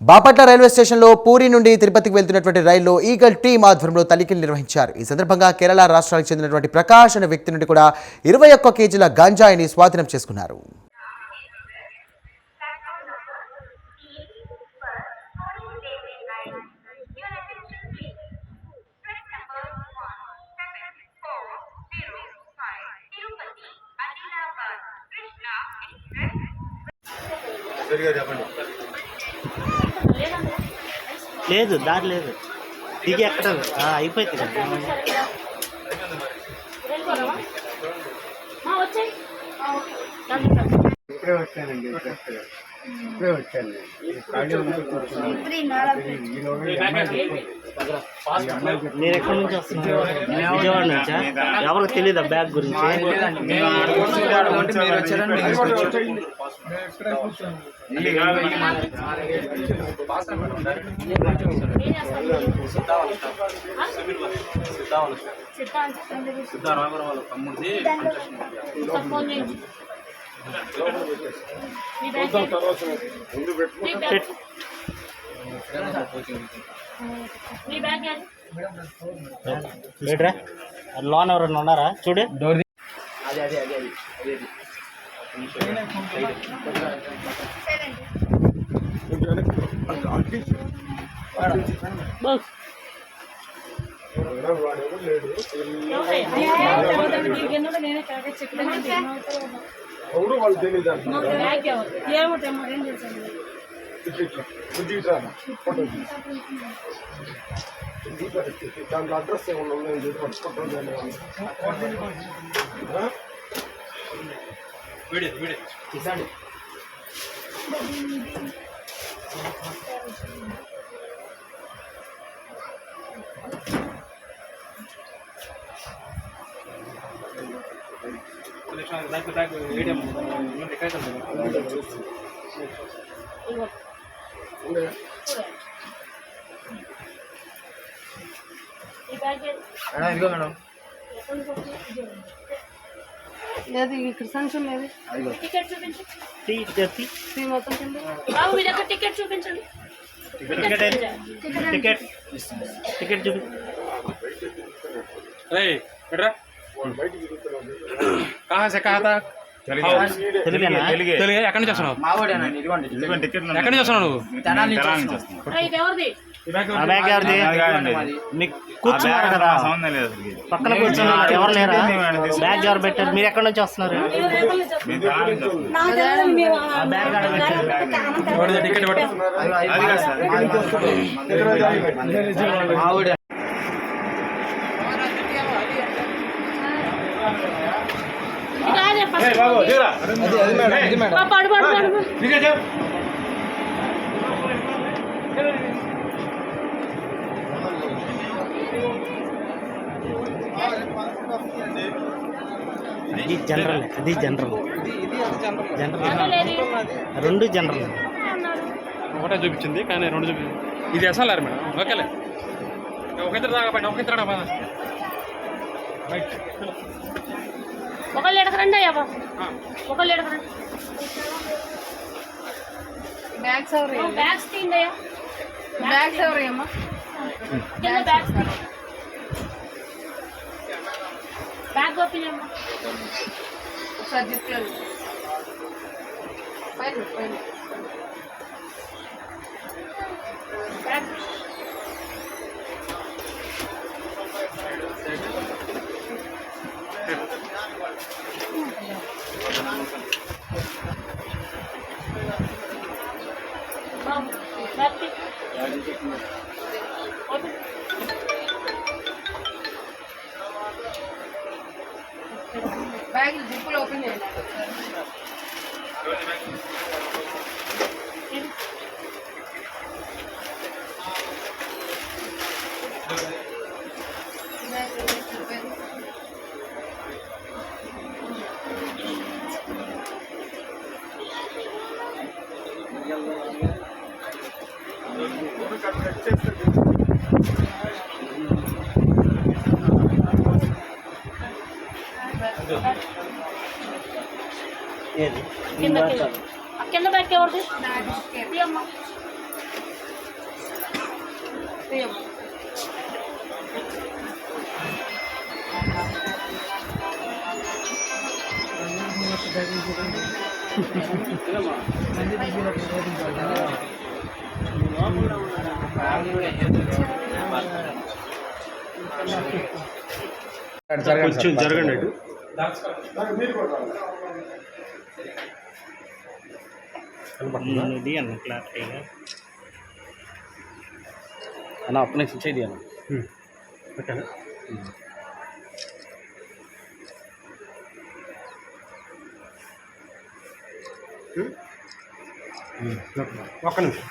Bapatla railway స్టేషన్లో పూరి నుండి తిరుపతికి వెళ్తున్నటువంటి రైల్లో ఈగల్ టీమ్ ఆధ్వర్యంలో తనిఖీలు నిర్వహించారు. ఈ సందర్భంగా కేరళ రాష్ట్రానికి చెందినటువంటి ప్రకాష్ అనే వ్యక్తి నుండి కూడా ఇరవై ఒక్క కేజీల గంజాయిని స్వాధీనం చేసుకున్నారు. లేదు దారి లేదు. దిగి ఎక్కడ అయిపోయింది కదా. ఇప్పుడే వచ్చానండి ఇప్పుడే వచ్చాను ఖాళీ కూర్చున్నాను. ఎక్కడి నుంచి విజయవాడ నుంచా ఎవరికి తెలియదు బ్యాగ్ గురించి సిద్ధారామరావు వాళ్ళ తమ్ముడిది ఫోన్ చేయండి మీ బ్యాగ్ మీ బ్యాగ్ మీ బ్యాగ్ ఏది? ఏట్రా లోన్ ఎవరైనా ఉన్నారా చూడు బస్. బ్యాగ్ ఎవరు? ఏమిటేమో ఏం చేశాను దాంట్లో అడ్రస్ ఏమన్నా ఉందని పట్టుకుంటాను video video back back ATM ఎక్కడ ఏది? ఇదిగో మేడం? లేదు ఇక్కడ సంక్షన్ లేదు టికెట్ చూపించు తీ, తీ, తీ. ఈ మొత్తం కింద బాబు మీ దగ్గర టికెట్ చూపించండి టికెట్ ఏది? టికెట్ టికెట్ చూపి ఏయ్ बेटा ఎక్కడి నుంచి వస్తున్నావు? ఎక్కడి నుంచి వస్తున్నావు నువ్వు? కూర్చున్నారు కదా. పక్కన కూర్చున్నారు ఎవరు లేరా? బ్యాగ్ ఎవరు పెట్టారు? మీరు ఎక్కడి నుంచి వస్తున్నారు? అది జనరల్ అది జనరల్ జనరల్. రెండు జనరల్. ఒకటే చూపించింది కానీ రెండు చూపించింది ఇది ఎస్ఎల్ఆర్ మేడం. ఓకేలే ఒక ఇద్దరు దాకా పైన ఒక ఇద్దరు రైట్ ఒకళ్ళు ఎడకరండి అయ్యా బాబు ఒకళ్ళు ఎడకరండి బ్యాగ్స్ ఎవరు బ్యాగ్స్ తీయండి అయ్యా బ్యాగ్స్ ఎవరు అమ్మా కింద బ్యాగ్స్ తీయండి బ్యాగ్ ఓపెన్ అమ్మా ఒకసారి జిప్లో పైన పైన బ్యాగ్ బ్యాగ్ తీ. ఓపెన్. బ్యాగ్ జిప్పులు ఓపెన్ చేయండి ఏది? కింద కింద బ్యాగ్ ఎవరిది? తీయమ్మా తీయమ్మా కొంచెం జరగండి ఇది అన్న క్లారిటీగా అన్న ఒక్క నిమిషం చేయి అన్న ఓకేనా ఒక్క నిమిషం